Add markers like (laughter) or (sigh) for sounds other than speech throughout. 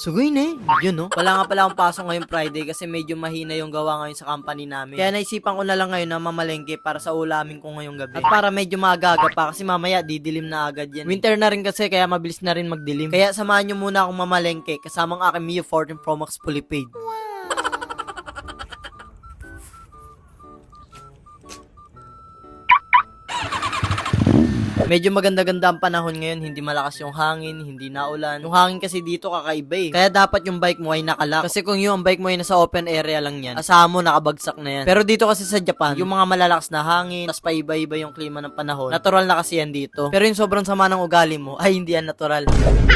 Sugoy na eh. Yun no. Wala nga pala akong pasok ngayong Friday kasi medyo mahina yung gawa ngayon sa company namin. Kaya naisipan ko na lang ngayon na mamalengke para sa ulamin ko ngayong gabi. At para medyo maaga pa kasi mamaya didilim na agad yan. Winter na rin kasi kaya mabilis na rin magdilim. Kaya samahan nyo muna akong mamalengke kasama ang aking Mio 14 Pro Max fully paid. Medyo maganda-ganda ang panahon ngayon, hindi malakas yung hangin, hindi naulan. Yung hangin kasi dito kakaiba eh. Kaya dapat yung bike mo ay nakalak. Kasi kung yung bike mo ay nasa open area lang yan, asahan mo nakabagsak na yan. Pero dito kasi sa Japan, yung mga malalakas na hangin, tas paiba-iba yung klima ng panahon, natural na kasi yan dito. Pero yung sobrang sama ng ugali mo, ay hindi yan natural.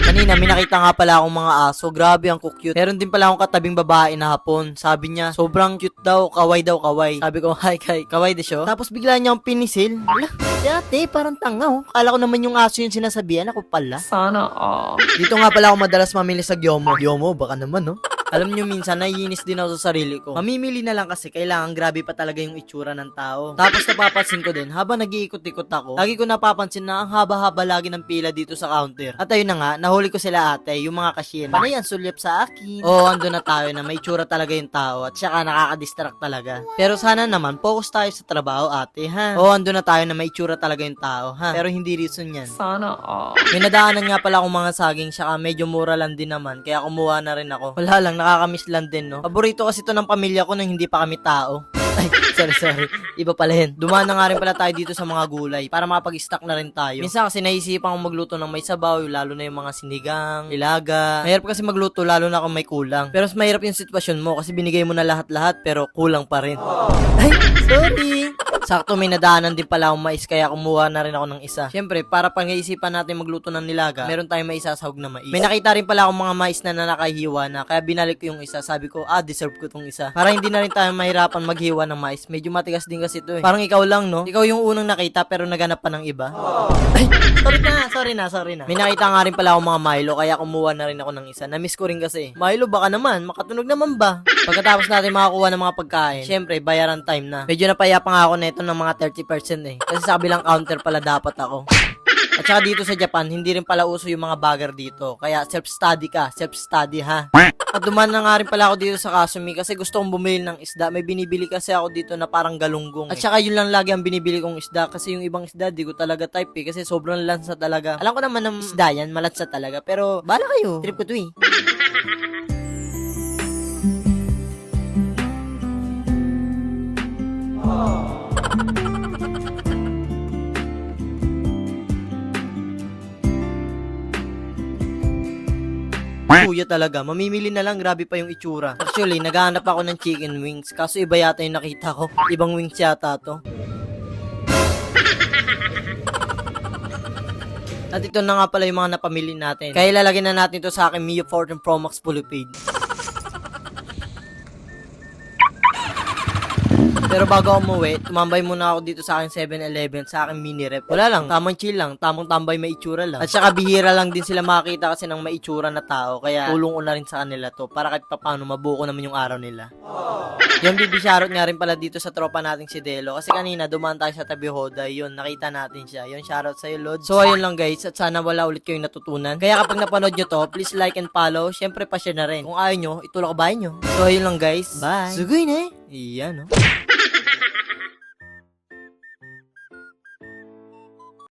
Kanina, may nakita nga pala akong mga aso. Grabe, ang cute. Meron din pala akong katabing babae na hapon. Sabi niya, sobrang cute daw, kaway daw, kaway. Sabi ko, (laughs) hi, kay, kaway de siya. Tapos bigla niya akong pinisil. Ala, dati, parang tanga oh. Kala ko naman yung aso yung sinasabihan, ako pala. Sana all. Dito nga pala ako madalas mamili sa Gyomo. Gyomo, baka naman, no? Alam nyo minsan, naiinis din ako sa sarili ko. Mamimili na lang kasi kailangan grabe pa talaga yung itsura ng tao. Tapos napapansin ko din, habang nag-iikot-ikot ako, lagi ko napapansin na ang haba-haba lagi ng pila dito sa counter. At ayun na nga, nahuli ko sila ate, yung mga cashier. Panay ang sulyap sa akin. Oo, ando na tayo na may itsura talaga yung tao at saka nakaka-distract talaga. Pero sana naman, focus tayo sa trabaho ate, ha? Oo, ando na tayo na may itsura talaga yung tao, ha? Pero hindi reason yan. Sana all. May nadaanan nga pala akong mga saging, saka medyo mura lang din naman, kaya kumuha na rin ako. Wala lang, nakakamiss lang din, no? Paborito kasi to ng pamilya ko nang hindi pa kami tao. (laughs) Ay, sorry, sorry. Iba pala yun. Dumaan na nga rin pala tayo dito sa mga gulay para makapag-stock na rin tayo. Minsan kasi naisipan kong magluto ng may sabaw, lalo na yung mga sinigang, ilaga. Mahirap kasi magluto lalo na kung may kulang. Pero mas mahirap yung sitwasyon mo kasi binigay mo na lahat-lahat pero kulang pa rin. Ay, sorry. Sakto may nadaanan din pala akong mais kaya kumuha na rin ako ng isa. Siyempre, para pang-iisipan natin magluto ng nilaga, meron tayong maisasahog na mais. May nakita rin pala akong mga mais na nanakahiwa na kaya binalik ko yung isa. Sabi ko, ah, deserve ko tong isa. Para hindi na rin tayo mahirapan maghiwa ng mais. Medyo matigas din kasi ito eh. Parang ikaw lang, no? Ikaw yung unang nakita pero naganap pa ng iba. Ay, sorry na, sorry na, sorry na. May nakita nga rin pala akong mga Milo kaya kumuha na rin ako ng isa. Na-miss ko rin kasi. Milo, baka naman, makatunog naman ba? Pagkatapos natin makakuha ng mga pagkain, syempre, bayaran time na. Medyo napaya pa nga ako neto ng mga 30% eh. Kasi sa kabilang counter pala dapat ako. At saka dito sa Japan, hindi rin pala uso yung mga bagger dito. Kaya self-study ka, self-study ha. At duman na nga rin pala ako dito sa Kasumi kasi gusto kong bumili ng isda. May binibili kasi ako dito na parang galunggong. At saka yun lang lagi ang binibili kong isda kasi yung ibang isda di ko talaga type eh kasi sobrang lansa talaga. Alam ko naman ng isda yan, malatsa talaga. Pero bala kayo, trip ko to eh. Kuya talaga, mamimili na lang, grabe pa yung itsura. Actually, naghahanap ako ng chicken wings, kaso iba yata yung nakita ko. Ibang wings yata to. At ito na nga pala yung mga napamili natin. Kaya ilalagay na natin to sa aking Mio 14 Pro Max fully paid. (laughs) Pero bago umuwi, tumambay muna ako dito sa aking 7-Eleven, sa aking mini rep. Wala lang, tamang chill lang, tamang tambay may itsura lang. At saka bihira lang din sila makakita kasi ng may itsura na tao, kaya tulong ko na rin sa kanila to para kahit papano mabuko naman yung araw nila. Yung bibi shoutout nga rin pala dito sa tropa nating si Delo. Kasi kanina dumaan tayo sa tabi Hoda, yun, nakita natin siya. Yun, shoutout sa'yo, Lord. So, ayun lang guys, at sana wala ulit kayong natutunan. Kaya kapag napanood nyo to, please like and follow. Syempre, pa-share na rin. Kung ayaw nyo, itulak bahay nyo. So, ayun lang guys. Bye. Sugoy na eh. Iyan, no?